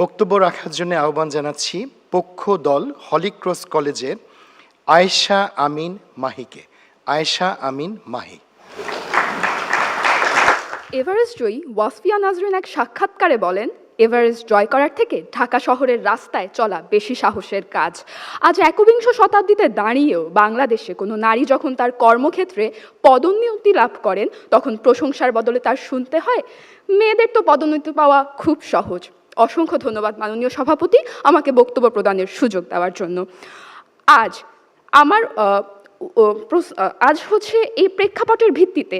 বক্তব্য রাখার জন্য আহ্বান জানাচ্ছি পক্ষ দল হলিক্রস কলেজের আয়েশা আমিন মাহিকে। আয়েশা আমিন মাহি। এভারেস্ট জয়ী ওয়াসফিয়া নাজরিন এক সাক্ষাৎকারে বলেন, এভারেস্ট জয় করার থেকে ঢাকা শহরের রাস্তায় চলা বেশি সাহসের কাজ। আজ একবিংশ শতাব্দীতে দাঁড়িয়েও বাংলাদেশে কোনো নারী যখন তার কর্মক্ষেত্রে পদোন্নতি লাভ করেন, তখন প্রশংসার বদলে তার শুনতে হয়, মেয়েদের তো পদোন্নতি পাওয়া খুব সহজ। অসংখ্য ধন্যবাদ মাননীয় সভাপতি আমাকে বক্তব্য প্রদানের সুযোগ দেওয়ার জন্য। আজ আমার আজ হচ্ছে এই প্রেক্ষাপটের ভিত্তিতে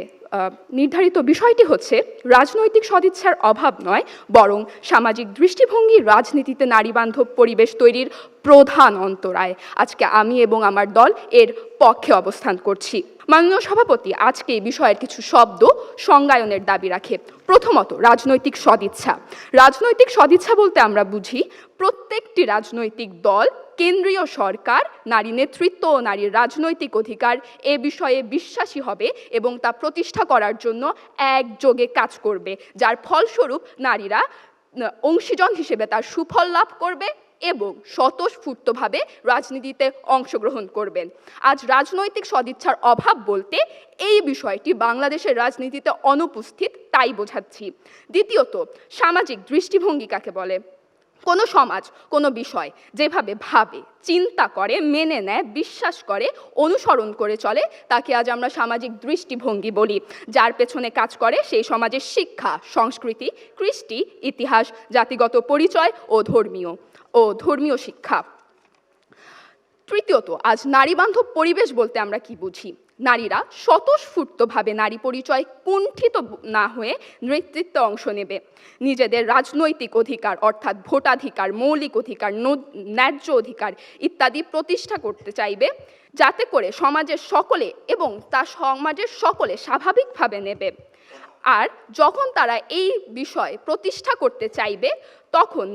নির্ধারিত বিষয়টি হচ্ছে, রাজনৈতিক সদিচ্ছার অভাব নয়, বরং সামাজিক দৃষ্টিভঙ্গি, রাজনীতিতে নারী বান্ধব পরিবেশ তৈরির প্রধান অন্তরায়। আজকে আমি এবং আমার দল এর পক্ষে অবস্থান করছি। মাননীয় সভাপতি, আজকে এই বিষয়ের কিছু শব্দ সংজ্ঞায়নের দাবি রাখে। প্রথমত, রাজনৈতিক সদিচ্ছা। রাজনৈতিক সদিচ্ছা বলতে আমরা বুঝি প্রত্যেকটি রাজনৈতিক দল, কেন্দ্রীয় সরকার, নারী নেতৃত্ব ও নারীর রাজনৈতিক অধিকার এ বিষয়ে বিশ্বাসী হবে এবং তা প্রতিষ্ঠা করার জন্য একযোগে কাজ করবে, যার ফলস্বরূপ নারীরা অংশীজন হিসেবে তার সুফল লাভ করবে এবং স্বতঃস্ফূর্তভাবে রাজনীতিতে অংশগ্রহণ করবেন। আজ রাজনৈতিক সদিচ্ছার অভাব বলতে এই বিষয়টি বাংলাদেশের রাজনীতিতে অনুপস্থিত, তাই বোঝাচ্ছি। দ্বিতীয়ত, সামাজিক দৃষ্টিভঙ্গি কাকে বলে? কোনো সমাজ, কোনো বিষয় যেভাবে ভাবে, চিন্তা করে, মেনে নেয়, বিশ্বাস করে, অনুসরণ করে চলে, তাকে আজ আমরা সামাজিক দৃষ্টিভঙ্গি বলি। যার পেছনে কাজ করে সেই সমাজের শিক্ষা, সংস্কৃতি, কৃষ্টি, ইতিহাস, জাতিগত পরিচয় ও ধর্মীয় ও ধর্মীয় শিক্ষা। তৃতীয়ত, আজ নারী বান্ধব পরিবেশ বলতে আমরা কি বুঝি? নারীরা স্বতঃস্ফূর্তভাবে নারী পরিচয় কুণ্ঠিত না হয়ে নেতৃত্বে অংশ নেবে। নিজেদের রাজনৈতিক অধিকার অর্থাৎ ভোটাধিকার, মৌলিক অধিকার ন্যায্য অধিকার ইত্যাদি প্রতিষ্ঠা করতে চাইবে, যাতে করে সমাজের সকলে এবং তা সমাজের সকলে স্বাভাবিকভাবে নেবে। আর যখন তারা এই বিষয় প্রতিষ্ঠা করতে চাইবে, তখন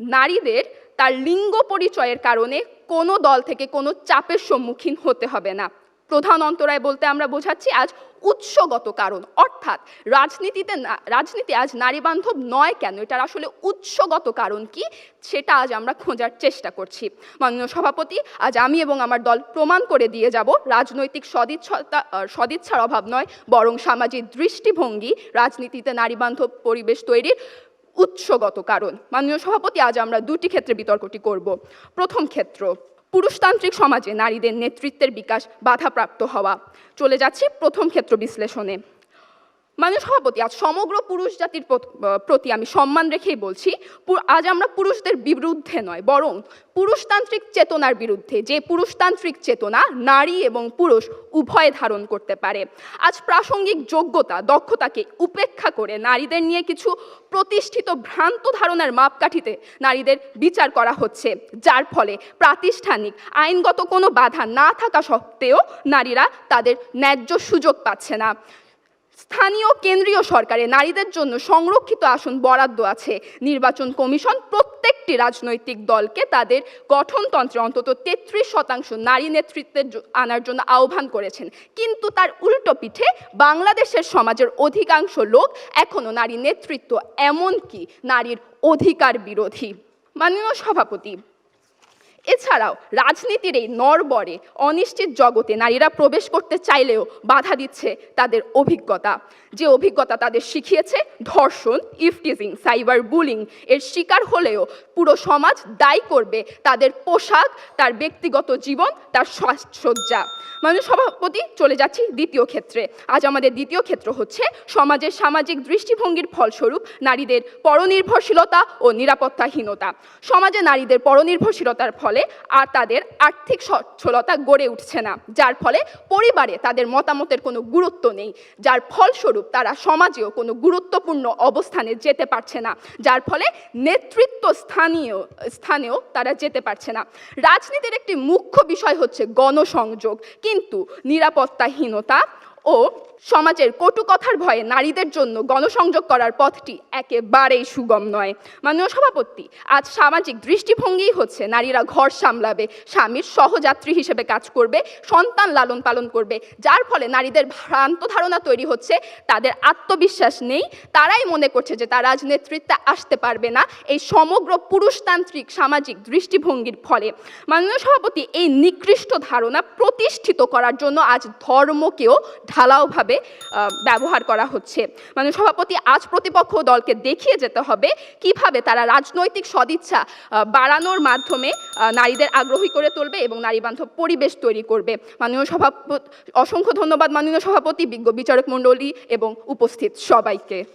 নারীদের তার লিঙ্গ পরিচয়ের কারণে কোনো দল থেকে কোনো চাপের সম্মুখীন হতে হবে না। প্রধান অন্তরায় বলতে আমরা বোঝাচ্ছি আজ উৎসগত কারণ। অর্থাৎ রাজনীতিতে রাজনীতি আজ নারী বান্ধব নয় কেন? এটার আসলে উৎসগত কারণ কি? সেটা আজ আমরা খোঁজার চেষ্টা করছি। মাননীয় সভাপতি, আজ আমি এবং আমার দল প্রমাণ করে দিয়ে যাব, রাজনৈতিক সদিচ্ছতা সদিচ্ছার অভাব নয়, বরং সামাজিক দৃষ্টিভঙ্গি, রাজনীতিতে নারী বান্ধব পরিবেশ তৈরির উৎসগত কারণ। মাননীয় সভাপতি, আজ আমরা দুটি ক্ষেত্রে বিতর্কটি করব। প্রথম ক্ষেত্র পুরুষতান্ত্রিক সমাজে নারীদের নেতৃত্বের বিকাশ বাধাপ্রাপ্ত হওয়া। চলে যাচ্ছি প্রথম ক্ষেত্র বিশ্লেষণে। মানে সভাপতি, আজ সমগ্র পুরুষ জাতির প্রতি আমি সম্মান রেখেই বলছি আজ আমরা পুরুষদের বিরুদ্ধে নয়, বরং পুরুষতান্ত্রিক চেতনার বিরুদ্ধে, যে পুরুষতান্ত্রিক চেতনা নারী এবং পুরুষ উভয় ধারণ করতে পারে। আজ প্রাসঙ্গিক যোগ্যতা, দক্ষতাকে উপেক্ষা করে নারীদের নিয়ে কিছু প্রতিষ্ঠিত ভ্রান্ত ধারণার মাপকাঠিতে নারীদের বিচার করা হচ্ছে, যার ফলে প্রাতিষ্ঠানিক, আইনগত কোনো বাধা না থাকা সত্ত্বেও নারীরা তাদের ন্যায্য সুযোগ পাচ্ছে না। স্থানীয় কেন্দ্রীয় সরকারে নারীদের জন্য সংরক্ষিত আসন বরাদ্দ আছে। নির্বাচন কমিশন প্রত্যেকটি রাজনৈতিক দলকে তাদের গঠনতন্ত্রে অন্তত তেত্রিশ শতাংশ নারী নেতৃত্বের আনার জন্য আহ্বান করেছেন। কিন্তু তার উল্টো পিঠে বাংলাদেশের সমাজের অধিকাংশ লোক এখনও নারী নেতৃত্ব, এমনকি নারীর অধিকার বিরোধী। মাননীয় সভাপতি এছাড়াও রাজনীতির এই নরবরে অনিশ্চিত জগতে নারীরা প্রবেশ করতে চাইলেও বাধা দিচ্ছে তাদের অভিজ্ঞতা। যে অভিজ্ঞতা তাদের শিখিয়েছে ধর্ষণ, ইফটিজিং, সাইবার বুলিং এর শিকার হলেও পুরো সমাজ দায়ী করবে তাদের পোশাক, তার ব্যক্তিগত জীবন, তার সাজসজ্জা। মানে সভাপতি, চলে যাচ্ছি দ্বিতীয় ক্ষেত্রে। আজ আমাদের দ্বিতীয় ক্ষেত্র হচ্ছে সমাজের সামাজিক দৃষ্টিভঙ্গির ফলস্বরূপ নারীদের পরনির্ভরশীলতা ও নিরাপত্তাহীনতা। সমাজে নারীদের পরনির্ভরশীলতার ফলে আর তাদের আর্থিক সচ্ছলতা গড়ে উঠছে না, যার ফলে পরিবারে তাদের মতামতের কোনো গুরুত্ব নেই, যার ফলস্বরূপ তারা সমাজেও কোনো গুরুত্বপূর্ণ অবস্থানে যেতে পারছে না, যার ফলে নেতৃত্ব স্থানীয়, স্থানেও তারা যেতে পারছে না। রাজনীতির একটি মুখ্য বিষয় হচ্ছে গণসংযোগ, কিন্তু নিরাপত্তাহীনতা ও সমাজের কটু কথার ভয়ে নারীদের জন্য গণসংযোগ করার পথটি একেবারেই সুগম নয়। মাননীয় সভাপতি, আজ সামাজিক দৃষ্টিভঙ্গিই হচ্ছে নারীরা ঘর সামলাবে, স্বামীর সহযাত্রী হিসেবে কাজ করবে, সন্তান লালন পালন করবে। যার ফলে নারীদের ভ্রান্ত ধারণা তৈরি হচ্ছে, তাদের আত্মবিশ্বাস নেই, তারাই মনে করছে যে তারা আজ নেতৃত্বে আসতে পারবে না এই সমগ্র পুরুষতান্ত্রিক সামাজিক দৃষ্টিভঙ্গির ফলে। মাননীয় সভাপতি, এই নিকৃষ্ট ধারণা প্রতিষ্ঠিত করার জন্য আজ ধর্মকেও ঢালাওভাবে ব্যবহার করা হচ্ছে। মানে সভাপতি আজ প্রতিপক্ষ দলকে দেখিয়ে যেতে হবে কীভাবে তারা রাজনৈতিক সদিচ্ছা বাড়ানোর মাধ্যমে নারীদের আগ্রহী করে তুলবে এবং নারীবান্ধব পরিবেশ তৈরি করবে। মাননীয় সভাপতি অসংখ্য ধন্যবাদ মাননীয় সভাপতি, বিজ্ঞ বিচারক মণ্ডলী এবং উপস্থিত সবাইকে।